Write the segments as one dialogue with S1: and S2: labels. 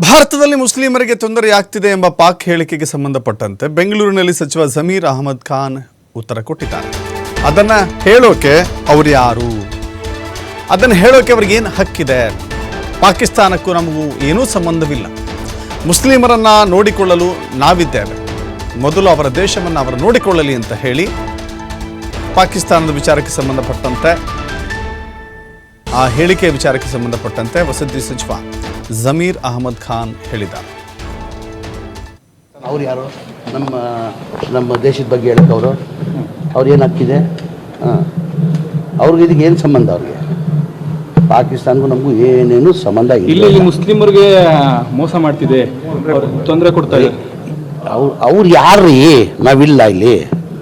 S1: ಭಾರತದಲ್ಲಿ ಮುಸ್ಲಿಮರಿಗೆ ತೊಂದರೆಯಾಗ್ತಿದೆ ಎಂಬ ಪಾಕ್ ಹೇಳಿಕೆಗೆ ಸಂಬಂಧಪಟ್ಟಂತೆ ಬೆಂಗಳೂರಿನಲ್ಲಿ ಸಚಿವ ಜಮೀರ್ ಅಹಮದ್ ಖಾನ್ ಉತ್ತರ ಕೊಟ್ಟಿದ್ದಾರೆ. ಅದನ್ನ ಹೇಳೋಕೆ ಅವ್ರು ಯಾರು? ಅದನ್ನ ಹೇಳೋಕೆ ಅವ್ರಿಗೆ ಏನು ಹಕ್ಕಿದೆ? ಪಾಕಿಸ್ತಾನಕ್ಕೂ ನಮಗೂ ಏನೂ ಸಂಬಂಧವಿಲ್ಲ. ಮುಸ್ಲಿಮರನ್ನ ನೋಡಿಕೊಳ್ಳಲು ನಾವಿದ್ದೇವೆ. ಮೊದಲು ಅವರ ದೇಶವನ್ನು ಅವರು ನೋಡಿಕೊಳ್ಳಲಿ ಅಂತ ಹೇಳಿ ಪಾಕಿಸ್ತಾನದ ವಿಚಾರಕ್ಕೆ ಸಂಬಂಧಪಟ್ಟಂತೆ ಆ ಹೇಳಿಕೆ ವಿಚಾರಕ್ಕೆ ಸಂಬಂಧಪಟ್ಟಂತೆ ವಸತಿ ಸಚಿವ ಜಮೀರ್ ಅಹಮದ್ ಖಾನ್ ಹೇಳಿದ್ದಾರೆ.
S2: ಅವ್ರು ಯಾರು? ನಮ್ಮ ನಮ್ಮ ದೇಶದ ಬಗ್ಗೆ ಹೇಳಕ್ಕೆ ಅವರು? ಅವ್ರು ಏನು ಹಾಕಿದೆ ಹಾಂ. ಅವ್ರಿಗೆ ಇದಕ್ಕೆ ಏನು ಸಂಬಂಧ ಅವ್ರಿಗೆ? ಪಾಕಿಸ್ತಾನ್ಗೂ ನಮಗೂ ಏನೇನು ಸಂಬಂಧ
S3: ಇಲ್ಲಿ.
S2: ಇಲ್ಲ
S3: ಮುಸ್ಲಿಮರಿಗೆ ಮೋಸ ಮಾಡ್ತಿದೆ. ತೊಂದರೆ ಕೊಡ್ತಾರೆ ಇದೆ
S2: ಅವ್ರು ಅವ್ರು ಯಾರ್ರೀ? ನಾವಿಲ್ಲ ಇಲ್ಲಿ.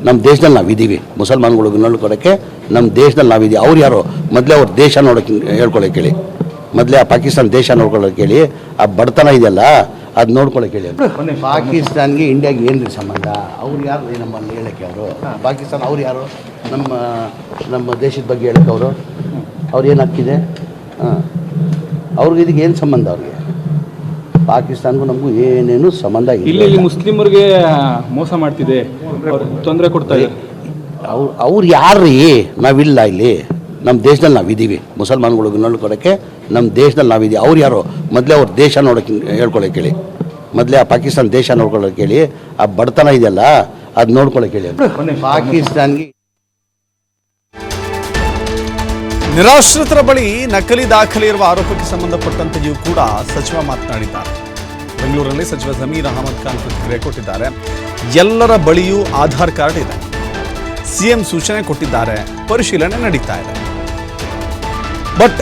S2: ನಮ್ಮ ದೇಶದಲ್ಲಿ ನಾವಿದ್ದೀವಿ. ಮುಸಲ್ಮಾನ್ಗಳಿಗೆ ನೋಡ್ಕೊಳಕ್ಕೆ ನಮ್ಮ ದೇಶದಲ್ಲಿ ನಾವಿದ್ದೀವಿ ಅವ್ರು ಯಾರು? ಮೊದಲೇ ಅವ್ರ ದೇಶ ನೋಡೋಕೆ ಹೇಳ್ಕೊಳ್ಳೋಕೆ ಹೇಳಿ ಮೊದಲೇ ಆ ಪಾಕಿಸ್ತಾನ ದೇಶ ನೋಡ್ಕೊಳ್ಳೋಕೆ ಹೇಳಿ ಆ ಬಡತನ ಇದೆಯಲ್ಲ ಅದು ನೋಡ್ಕೊಳ್ಳೋಕೆ ಹೇಳಿ ಪಾಕಿಸ್ತಾನ್ಗೆ ಇಂಡಿಯಾಗೆ ಏನು ಸಂಬಂಧ? ಅವ್ರು ಯಾರು? ನಮ್ಮನ್ನು ನಮ್ಮಲ್ಲಿ ಹೇಳಕ್ಕೆ ಅವರು. ಪಾಕಿಸ್ತಾನ ಅವ್ರು ಯಾರು? ನಮ್ಮ ನಮ್ಮ ದೇಶದ ಬಗ್ಗೆ ಹೇಳಕ್ಕೆ ಅವರು. ಅವ್ರು ಏನು ಹಾಕಿದೆ ಹಾಂ. ಅವ್ರಿಗೆ ಇದಕ್ಕೆ ಏನು ಸಂಬಂಧ ಅವ್ರಿಗೆ? ಪಾಕಿಸ್ತಾನ್ಗೂ ನಮಗೂ ಏನೇನು ಸಂಬಂಧ
S3: ಇಲ್ಲಿ
S2: ಇಲ್ಲ
S3: ಇಲ್ಲಿ ಮುಸ್ಲಿಮರಿಗೆ ಮೋಸ ಮಾಡ್ತಿದೆ. ತೊಂದರೆ ಕೊಡ್ತಾ ಇದೆ
S2: ಅವ್ರು ಅವ್ರು ಯಾರ್ರೀ? ನಾವಿಲ್ಲ ಇಲ್ಲಿ. ನಮ್ಮ ದೇಶದಲ್ಲಿ ನಾವಿದ್ದೀವಿ. ಮುಸಲ್ಮಾನ್ಗಳಿಗೆ ನೋಡ್ಕೊಳಕ್ಕೆ ನಮ್ಮ ದೇಶದಲ್ಲಿ ನಾವಿದ್ದೀವಿ. ಅವ್ರು ಯಾರು? ಮೊದಲೇ ಅವ್ರ ದೇಶ ನೋಡೋಕೆ ಹೇಳ್ಕೊಳಕ್ಕೆ ಹೇಳಿ ಮೊದಲೇ ಆ ಪಾಕಿಸ್ತಾನ ದೇಶ ನೋಡ್ಕೊಳ್ಳೋಕೆ ಹೇಳಿ ಆ ಬಡತನ ಇದೆಯಲ್ಲ ಅದು ನೋಡ್ಕೊಳಕ್ಕೆ ಹೇಳಿ ಪಾಕಿಸ್ತಾನ್ಗೆ
S1: ನಿರಾಶ್ರಿತರ ಬಳಿ ನಕಲಿ ದಾಖಲೆ ಇರುವ ಆರೋಪಕ್ಕೆ ಸಂಬಂಧಪಟ್ಟಂತೆಯೂ ಕೂಡ ಸಚಿವ ಮಾತನಾಡಿದ್ದಾರೆ. ಬೆಂಗಳೂರಲ್ಲಿ ಸಚಿವ ಜಮೀರ್ ಅಹಮದ್ ಖಾನ್ ಪ್ರತಿಕ್ರಿಯೆ ಕೊಟ್ಟಿದ್ದಾರೆ. ಎಲ್ಲರ ಬಳಿಯೂ ಆಧಾರ್ ಕಾರ್ಡ್ ಇದೆ. ಸಿಎಂ ಸೂಚನೆ ಕೊಟ್ಟಿದ್ದಾರೆ. ಪರಿಶೀಲನೆ ನಡೀತಾ ಇದೆ. ಬಟ್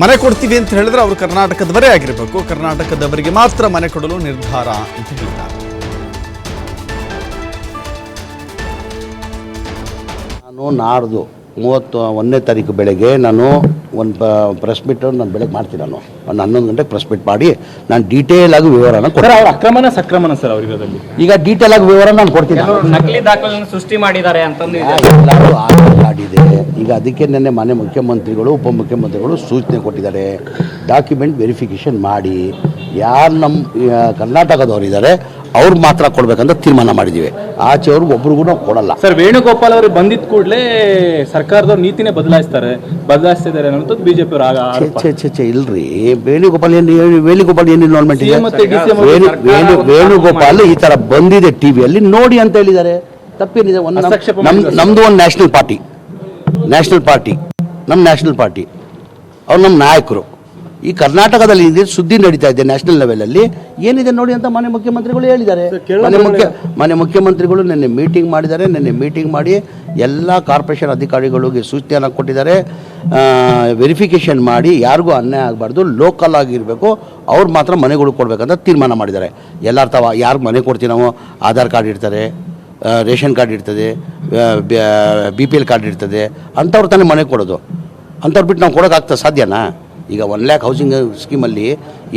S1: ಮನೆ ಕೊಡ್ತೀವಿ ಅಂತ ಹೇಳಿದ್ರೆ ಅವರು ಕರ್ನಾಟಕದವರೇ ಆಗಿರಬೇಕು. ಕರ್ನಾಟಕದವರಿಗೆ ಮಾತ್ರ ಮನೆ ಕೊಡಲು ನಿರ್ಧಾರ ಅಂತ ಹೇಳಿದ್ದಾರೆ
S2: ನಾನು ನಾಡ್ದು ಮೂವತ್ತು, ಒಂದನೇ ತಾರೀಕು ಬೆಳಗ್ಗೆ ನಾನು ಒಂದು ಪ್ರೆಸ್ ಮೀಟ್ ನಾನು ಬೆಳಗ್ಗೆ ಮಾಡ್ತೀನಿ ನಾನು. ಒಂದು ಹನ್ನೊಂದು ಗಂಟೆಗೆ ಪ್ರೆಸ್ ಮೀಟ್ ಮಾಡಿ ನಾನು ಡೀಟೇಲ್ ಆಗಿ ವಿವರನ
S3: ಸರ್
S2: ಕೊಡ್ತೀನಿ
S3: ಅವ್ರ ಅಕ್ರಮನ ಸಕ್ರಮನ ಸರ್ ಅವ್ರಿಗೆ
S2: ಈಗ ಡೀಟೇಲ್ ಆಗಿ ವಿವರ ನಾನು ಕೊಡ್ತೀನಿ.
S4: ನಕಲಿ ದಾಖಲೆಯನ್ನು ಸೃಷ್ಟಿ ಮಾಡಿದ್ದಾರೆ ಅಂತಂದು
S2: ಈಗ ಅದಕ್ಕೆ ನಿನ್ನೆ ಮನೆ ಮುಖ್ಯಮಂತ್ರಿಗಳು ಉಪಮುಖ್ಯಮಂತ್ರಿಗಳು ಸೂಚನೆ ಕೊಟ್ಟಿದ್ದಾರೆ. ಡಾಕ್ಯುಮೆಂಟ್ ವೆರಿಫಿಕೇಷನ್ ಮಾಡಿ. ಯಾರು ನಮ್ಮ ಕರ್ನಾಟಕದವರಿದ್ದಾರೆ ಕರ್ನಾಟಕದವ್ರು ಇದ್ದಾರೆ ಅವ್ರು ಮಾತ್ರ ಕೊಡ್ಬೇಕಂತ ತೀರ್ಮಾನ ಮಾಡಿದ್ದೀವಿ. ಅವ್ರು ಒಬ್ರಿಗೂ ನಾವು ಕೊಡಲ್ಲ.
S3: ಸರ್ ವೇಣುಗೋಪಾಲ್ ಅವರು ಬಂದಿದ್ದ ಕೂಡಲೇ ಸರ್ಕಾರದವ್ರ ನೀತಿನೇ ಬದಲಾಯಿಸ್ತಾರೆ. ಬದಲಾಯಿಸ್ತಿದ್ದಾರೆ ಅನ್ನೋದು ಬಿಜೆಪಿ ಅವರು
S2: ಛೆ
S3: ಆರೋಪ.
S2: ಛೆ ಛೆ ಛೆ ಇಲ್ರಿ. ವೇಣುಗೋಪಾಲ್ ಏನು ವೇಣುಗೋಪಾಲ್ ಏನು ಇನ್ವಾಲ್ವ್ಮೆಂಟ್ ಇದೆ? ವೇಣು ವೇಣುಗೋಪಾಲ್ ಈ ತರ ಬಂದಿದೆ ಟಿವಿಯಲ್ಲಿ ನೋಡಿ ಅಂತ ಹೇಳಿದ್ದಾರೆ. ತಪ್ಪೇನಿದೆ? ಒಂದು. ನಮ್ದು ಒಂದು ನ್ಯಾಷನಲ್ ಪಾರ್ಟಿ. National party. ನಮ್ಮ ನ್ಯಾಷನಲ್ ಪಾರ್ಟಿ. ಅವ್ರು ನಮ್ಮ ನಾಯಕರು. ಈ ಕರ್ನಾಟಕದಲ್ಲಿ ಇದೆ ಸುದ್ದಿ ನಡೀತಾ ಇದೆ ನ್ಯಾಷನಲ್ ಲೆವೆಲಲ್ಲಿ ಏನಿದೆ ನೋಡಿ ಅಂತ ಮನೆ ಮುಖ್ಯಮಂತ್ರಿಗಳು ಹೇಳಿದ್ದಾರೆ. ಮನೆ ಮುಖ್ಯ ಮನೆ ಮುಖ್ಯಮಂತ್ರಿಗಳು ನಿನ್ನೆ ಮೀಟಿಂಗ್ ಮಾಡಿದ್ದಾರೆ ನಿನ್ನೆ ಮೀಟಿಂಗ್ ಮಾಡಿ ಎಲ್ಲ ಕಾರ್ಪೊರೇಷನ್ ಅಧಿಕಾರಿಗಳಿಗೆ ಸೂಚನೆಯನ್ನು ಕೊಟ್ಟಿದ್ದಾರೆ. ವೆರಿಫಿಕೇಷನ್ ಮಾಡಿ ಯಾರಿಗೂ ಅನ್ಯಾಯ ಆಗಬಾರ್ದು ಲೋಕಲ್ ಆಗಿರಬೇಕು ಅವ್ರು ಮಾತ್ರ ಮನೆಗಳು ಕೊಡಬೇಕಂತ ತೀರ್ಮಾನ ಮಾಡಿದ್ದಾರೆ. ಎಲ್ಲರ ತಾವ ಯಾರು ಮನೆ ಕೊಡ್ತೀವಿ ನಾವು? ಆಧಾರ್ ಕಾರ್ಡ್ ಇರ್ತಾರೆ ರೇಷನ್ ಕಾರ್ಡ್ ಇರ್ತದೆ ಬಿ ಪಿ ಎಲ್ ಕಾರ್ಡ್ ಇರ್ತದೆ ಅಂಥವ್ರು ತಾನೇ ಮನೆ ಕೊಡೋದು. ಅಂಥವ್ರು ಬಿಟ್ಟು ನಾವು ಕೊಡೋಕ್ಕಾಗ್ತದೆ ಸಾಧ್ಯನಾ? ಈಗ ಒನ್ ಲ್ಯಾಕ್ ಹೌಸಿಂಗ್ ಸ್ಕೀಮಲ್ಲಿ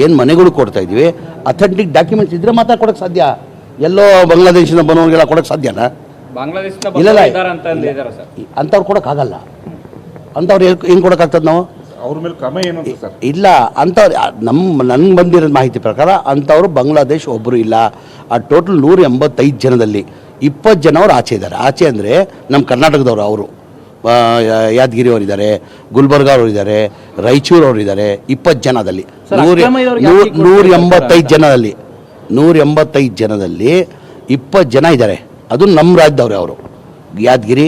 S2: ಏನು ಮನೆಗಳು ಕೊಡ್ತಾ ಇದ್ದೀವಿ ಅಥೆಂಟಿಕ್ ಡಾಕ್ಯುಮೆಂಟ್ಸ್ ಇದ್ರೆ ಮಾತ್ರ ಕೊಡೋಕೆ ಸಾಧ್ಯ. ಎಲ್ಲೋ ಬಾಂಗ್ಲಾದೇಶದಿಂದ ಬಂದವ್ರಿಗೆಲ್ಲ ಕೊಡೋಕೆ ಸಾಧ್ಯನಾ?
S4: ಬಾಂಗ್ಲಾದೇಶದ
S2: ಇಲ್ಲ, ಇಲ್ಲ.
S4: ಇದ್ದಾರೆ ಅಂತ ಅಂದಿದ್ದಾರೆ ಸರ್.
S2: ಅಂಥವ್ರು ಕೊಡೋಕ್ಕಾಗಲ್ಲ ಅಂಥವ್ರು ಹೆಂಗೆ ಹೆಂಗೆ ಕೊಡೋಕ್ಕಾಗ್ತದೆ ನಾವು?
S5: ಅವ್ರ ಮೇಲೆ ಕ್ರಮ ಏನು ಅಂತ ಸರ್?
S2: ಇಲ್ಲ ಅಂಥವ್ರು ನಮ್ಮ ನನ್ಗೆ ಬಂದಿರೋ ಮಾಹಿತಿ ಪ್ರಕಾರ ಅಂಥವ್ರು ಬಾಂಗ್ಲಾದೇಶ್ ಒಬ್ಬರು ಇಲ್ಲ. ಆ ಟೋಟಲ್ ನೂರ ಎಂಬತ್ತೈದು ಜನದಲ್ಲಿ ಇಪ್ಪತ್ತು ಜನ ಅವ್ರು ಆಚೆ ಇದ್ದಾರೆ ಆಚೆ ಅಂದರೆ ನಮ್ಮ ಕರ್ನಾಟಕದವರು ಅವರು. ಯಾದಗಿರಿ ಅವರು ಇದ್ದಾರೆ ಗುಲ್ಬರ್ಗ ಅವರು ಇದ್ದಾರೆ ರಾಯಚೂರು ಅವರು ಇದ್ದಾರೆ ಇಪ್ಪತ್ತು ಜನದಲ್ಲಿ ನೂರ ನೂರ ಎಂಬತ್ತೈದು ಜನದಲ್ಲಿ ನೂರ ಎಂಬತ್ತೈದು ಜನದಲ್ಲಿ ಇಪ್ಪತ್ತು ಜನ ಇದ್ದಾರೆ. ಅದು ನಮ್ಮ ರಾಜ್ಯದವ್ರೆ ಅವರು. ಯಾದಗಿರಿ